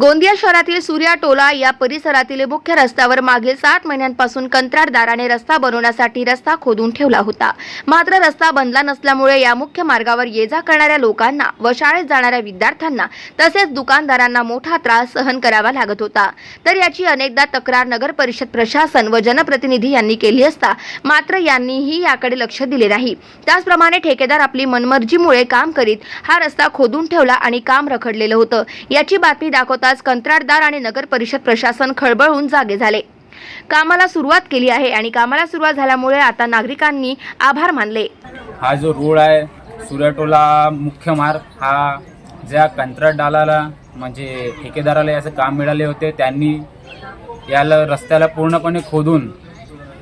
गोंदिया शहरातील सूर्या टोला या परिसरातील मुख्य रस्त्यावर मागील सात महिन्यांपासून कंत्राटदाराने रस्ता बनवण्यासाठी रस्ता खोदून ठेवला होता. मात्र रस्ता बनला नसल्यामुळे या मुख्य मार्गावर ये जा करणाऱ्या लोकांना व शाळेत जाणाऱ्या विद्यार्थ्यांना तसेच दुकानदारांना मोठा त्रास सहन करावा लागत होता. तर याची अनेकदा तक्रार नगर परिषद प्रशासन व जनप्रतिनिधी यांनी केली असता मात्र यांनीही याकडे लक्ष दिले नाही. त्याचप्रमाणे ठेकेदार आपली मनमर्जीमुळे काम करीत हा रस्ता खोदून ठेवला आणि काम रखडलेलं होतं. याची बातमी दाखवता दाखवताच कंत्राटदार आणि नगर परिषद प्रशासन खळबळून जागे झाले. कामाला सुरुवात केली आहे आणि कामाला सुरुवात झाल्यामुळे आता नागरिकांनी आभार मानले. हा जो रोड आहे सुरटोला मुख्य मार्ग हा ज्या कंत्राटदाराला म्हणजे ठेकेदाराला याचं काम मिळाले होते त्यांनी याला रस्त्याला पूर्णपणे खोदून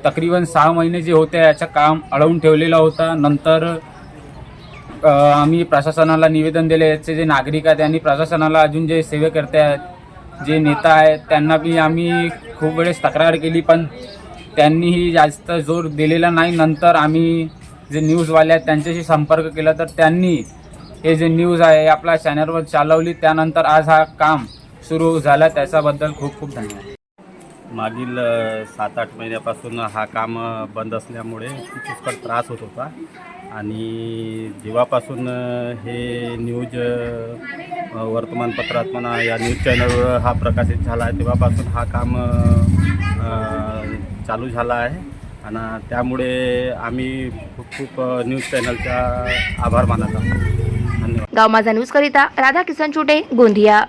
तकरीबन सहा महिने जे होते याचं काम अडवून ठेवलेलं होतं. नंतर आम्ही प्रशासनाला निवेदन दिले याचे जे नागरिक आहेत त्यांनी प्रशासनाला अजून जे सेवेकर्ते आहेत जे नेता आहेत त्यांना बी आम्ही खूप वेळेस तक्रार केली पण त्यांनीही जास्त जोर दिलेला नाही. नंतर आम्ही जे न्यूजवाले आहेत त्यांच्याशी संपर्क केला तर त्यांनी हे जे न्यूज आहे आपल्या चॅनलवर चालवली. त्यानंतर आज हा काम सुरू झाला. त्याच्याबद्दल खूप खूप धन्यवाद. मागील सात आठ महिन्यापासून हा काम बंद असल्यामुळे पुष्कळ त्रास होत होता. आणि जेव्हापासून हे न्यूज वर्तमानपत्रात म्हणा या न्यूज चॅनलवर हा प्रकाशित झाला आहे तेव्हापासून हा काम चालू झाला आहे. आणि त्यामुळे आम्ही खूप खूप न्यूज चॅनलचा आभार मानत आहोत. धन्यवाद. गाव माझा न्यूजकरिता राधा किसन चुटे गोंदिया.